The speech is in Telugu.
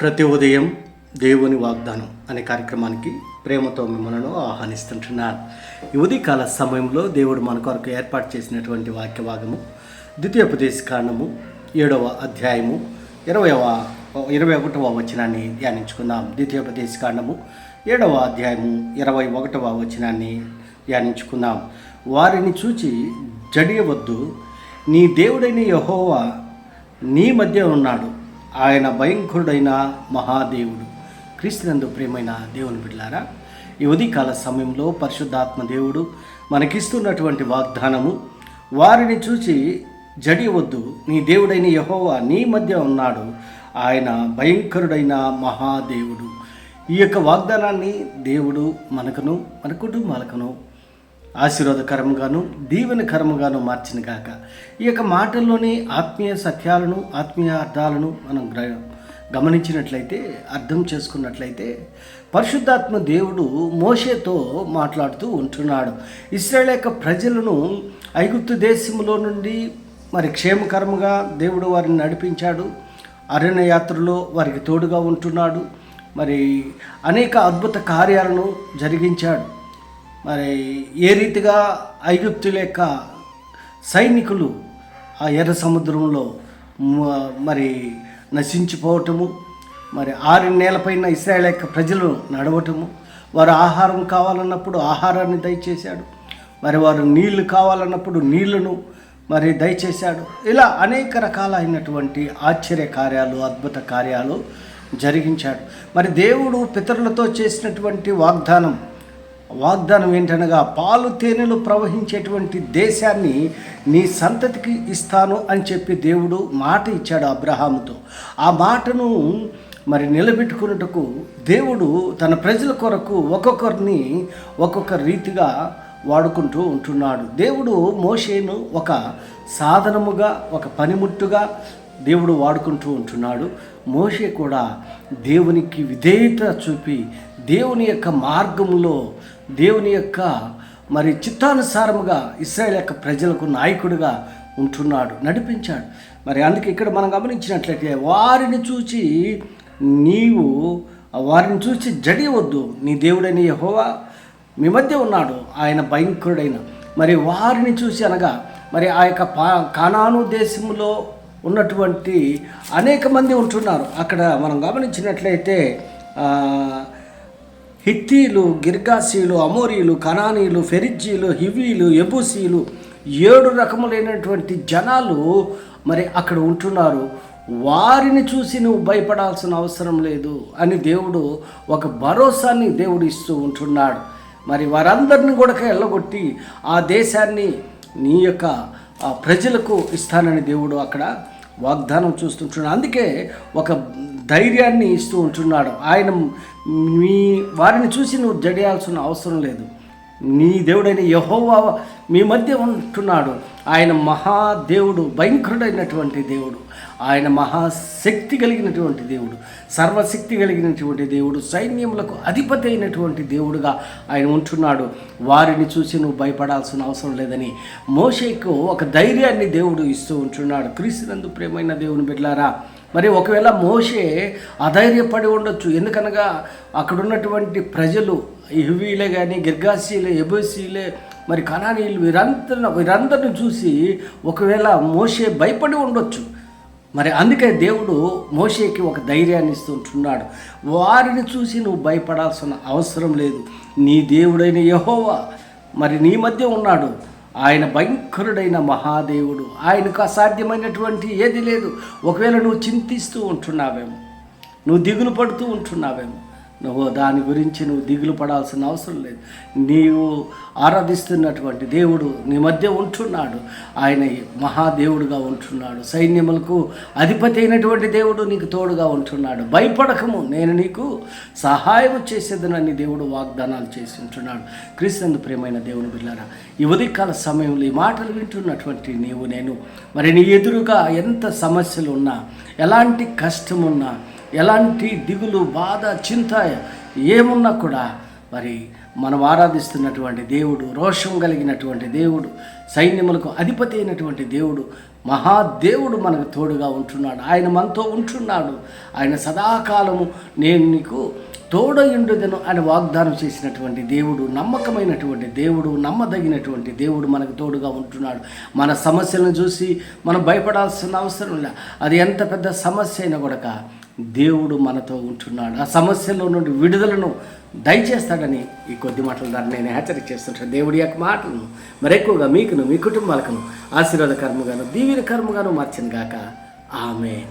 ప్రతి ఉదయం దేవుని వాగ్దానం అనే కార్యక్రమానికి ప్రేమతో మిమ్మల్ని ఆహ్వానిస్తుంటున్నాను ఈ ఉదయకాల సమయంలో దేవుడు మన కొరకు ఏర్పాటు చేసినటువంటి వాక్యభాగము ద్వితీయోపదేశ కాండము ఏడవ అధ్యాయము ఇరవైవ ఇరవై ఒకటవ వచనాన్ని ధ్యానించుకుందాం. ద్వితీయోపదేశ కాండము ఏడవ అధ్యాయము ఇరవై ఒకటవ వచనాన్ని ధ్యానించుకుందాం. వారిని చూచి జడియవద్దు నీ దేవుడైన యహోవా నీ మధ్య ఉన్నాడు. ఆయన భయంకరుడైన మహాదేవుడు. క్రీస్తునందు ప్రియమైన దేవుని బిడ్డారా ఈ ఉదయకాల సమయంలో పరిశుద్ధాత్మ దేవుడు మనకిస్తున్నటువంటి వాగ్దానము వారిని చూచి జడియవద్దు నీ దేవుడైన యహోవా నీ మధ్య ఉన్నాడు ఆయన భయంకరుడైన మహాదేవుడు. ఈ యొక్క వాగ్దానాన్ని దేవుడు మనకును మన కుటుంబాలకును ఆశీర్వాదకరముగాను దీవెనకరముగాను మార్చిన గాక. ఈ యొక్క మాటల్లోని ఆత్మీయ సత్యాలను ఆత్మీయ అర్థాలను మనం గమనించినట్లయితే అర్థం చేసుకున్నట్లయితే పరిశుద్ధాత్మ దేవుడు మోషేతో మాట్లాడుతూ ఉంటున్నాడు. ఇస్రాయల్ యొక్క ప్రజలను ఐగుప్తు దేశంలో నుండి మరి క్షేమకరముగా దేవుడు వారిని నడిపించాడు. అరణ్య యాత్రలో వారికి తోడుగా ఉంటున్నాడు. మరి అనేక అద్భుత కార్యాలను జరిగించాడు. మరి ఏ రీతిగా ఐగుప్తుల యొక్క సైనికులు ఆ ఎర్ర సముద్రంలో మరి నశించిపోవటము మరి ఆరు నేలపైన ఇస్రాయల్ యొక్క ప్రజలు నడవటము వారు ఆహారం కావాలన్నప్పుడు ఆహారాన్ని దయచేశాడు మరి వారు నీళ్ళు కావాలన్నప్పుడు నీళ్ళను మరి దయచేశాడు. ఇలా అనేక రకాలైనటువంటి ఆశ్చర్య కార్యాలు అద్భుత కార్యాలు జరిగించాడు. మరి దేవుడు పితరులతో చేసినటువంటి వాగ్దానం వాగ్దానం ఏంటనగా పాలు తేనెలు ప్రవహించేటువంటి దేశాన్ని నీ సంతతికి ఇస్తాను అని చెప్పి దేవుడు మాట ఇచ్చాడు అబ్రహాముతో. ఆ మాటను మరి నిలబెట్టుకున్నటకు దేవుడు తన ప్రజల కొరకు ఒక్కొక్కరిని ఒక్కొక్క రీతిగా వాడుకుంటూ ఉంటున్నాడు. దేవుడు మోషేను ఒక సాధనముగా ఒక పనిముట్టుగా దేవుడు వాడుకుంటూ ఉంటున్నాడు. మోషే కూడా దేవునికి విధేయత చూపి దేవుని యొక్క మార్గంలో దేవుని యొక్క మరి చిత్తానుసారముగా ఇస్రాయల్ యొక్క ప్రజలకు నాయకుడిగా ఉంటున్నాడు నడిపించాడు. మరి అందుకే ఇక్కడ మనం గమనించినట్లయితే వారిని చూచి నీవు వారిని చూసి జడియవద్దు. నీ దేవుడైన యహోవా మీ మధ్య ఉన్నాడు ఆయన భయంకరుడైన. మరి వారిని చూసి అనగా మరి ఆ యొక్క పా కానాను దేశంలో ఉన్నటువంటి అనేక మంది ఉంటున్నారు. అక్కడ మనం గమనించినట్లయితే హిత్తీలు గిర్గాసీలు అమోరీలు కనానీలు ఫెరిజ్జీలు హివీలు ఎబుసీలు ఏడు రకములైనటువంటి జనాలు మరి అక్కడ ఉంటున్నారు. వారిని చూసి నువ్వు భయపడాల్సిన అవసరం లేదు అని దేవుడు ఒక భరోసాని దేవుడు ఇస్తూ ఉంటున్నాడు. మరి వారందరిని కూడా వెళ్ళగొట్టి ఆ దేశాన్ని నీ యొక్క ప్రజలకు ఇస్తానని దేవుడు అక్కడ వాగ్దానం చూస్తుంటున్నాడు. అందుకే ఒక ధైర్యాన్ని ఇస్తూ ఉంటున్నాడు. ఆయన మీ వారిని చూసి నువ్వు జడియాల్సిన అవసరం లేదు. నీ దేవుడైన యహోవా మీ మధ్య ఉంటున్నాడు. ఆయన మహాదేవుడు భయంకరుడైనటువంటి దేవుడు. ఆయన మహాశక్తి కలిగినటువంటి దేవుడు సర్వశక్తి కలిగినటువంటి దేవుడు సైన్యములకు అధిపతి అయినటువంటి దేవుడుగా ఆయన ఉంటున్నాడు. వారిని చూసి నువ్వు భయపడాల్సిన అవసరం లేదని మోషేకు ఒక ధైర్యాన్ని దేవుడు ఇస్తూ ఉంటున్నాడు. క్రీస్తునందు ప్రేమైన దేవుని బిడ్లారా మరి ఒకవేళ మోషే అధైర్యపడి ఉండొచ్చు. ఎందుకనగా అక్కడున్నటువంటి ప్రజలు ఇహువీలే కానీ గిర్గాసీలే ఎబోసీలే మరి కణానీయులు వీరందరిని వీరందరిని చూసి ఒకవేళ మోషే భయపడి ఉండొచ్చు. మరి అందుకే దేవుడు మోషేకి ఒక ధైర్యాన్ని ఇస్తుంటున్నాడు వారిని చూసి నువ్వు భయపడాల్సిన అవసరం లేదు. నీ దేవుడైన యహోవా మరి నీ మధ్య ఉన్నాడు. ఆయన భయంకరుడైన మహాదేవుడు. ఆయనకు అసాధ్యమైనటువంటి ఏది లేదు. ఒకవేళ నువ్వు చింతిస్తూ ఉంటున్నావేమో నువ్వు దిగులు పడుతూ ఉంటున్నావేమో నువ్వు దాని గురించి నువ్వు దిగులు పడాల్సిన అవసరం లేదు. నీవు ఆరాధిస్తున్నటువంటి దేవుడు నీ మధ్య ఉంటున్నాడు. ఆయన మహాదేవుడుగా ఉంటున్నాడు. సైన్యములకు అధిపతి అయినటువంటి దేవుడు నీకు తోడుగా ఉంటున్నాడు. భయపడకము. నేను నీకు సహాయం చేసేదనని దేవుడు వాగ్దానాలు చేసి ఉంటున్నాడు. క్రీస్తు ప్రేమైన దేవుని బిళ్ళారా ఈ ఉదయకాల సమయంలో ఈ మాటలు వింటున్నటువంటి నీవు నేను మరి నీ ఎదురుగా ఎంత సమస్యలు ఉన్నా ఎలాంటి కష్టమున్నా ఎలాంటి దిగులు బాధ చింత ఏమున్నా కూడా మరి మనం ఆరాధిస్తున్నటువంటి దేవుడు రోషం కలిగినటువంటి దేవుడు సైన్యములకు అధిపతి అయినటువంటి దేవుడు మహాదేవుడు మనకు తోడుగా ఉంటున్నాడు. ఆయన మనతో ఉంటున్నాడు. ఆయన సదాకాలము నేను నీకు తోడయుండుదను అని వాగ్దానం చేసినటువంటి దేవుడు నమ్మకమైనటువంటి దేవుడు నమ్మదగినటువంటి దేవుడు మనకు తోడుగా ఉంటున్నాడు. మన సమస్యలను చూసి మనం భయపడాల్సిన అవసరం లే అది ఎంత పెద్ద సమస్య అయినా కూడా దేవుడు మనతో ఉంటున్నాడు. ఆ సమస్యలో నుండి విడుదలను దయచేస్తాడని ఈ కొద్ది మాటల ద్వారా నేను హెచ్చరిక చేస్తుంటాను. దేవుడి యొక్క మాటలను మరెక్కువగా మీకును మీ కుటుంబాలకును ఆశీర్వాద కర్మగాను దీవెన కర్మగాను మార్చిన గాక. ఆమె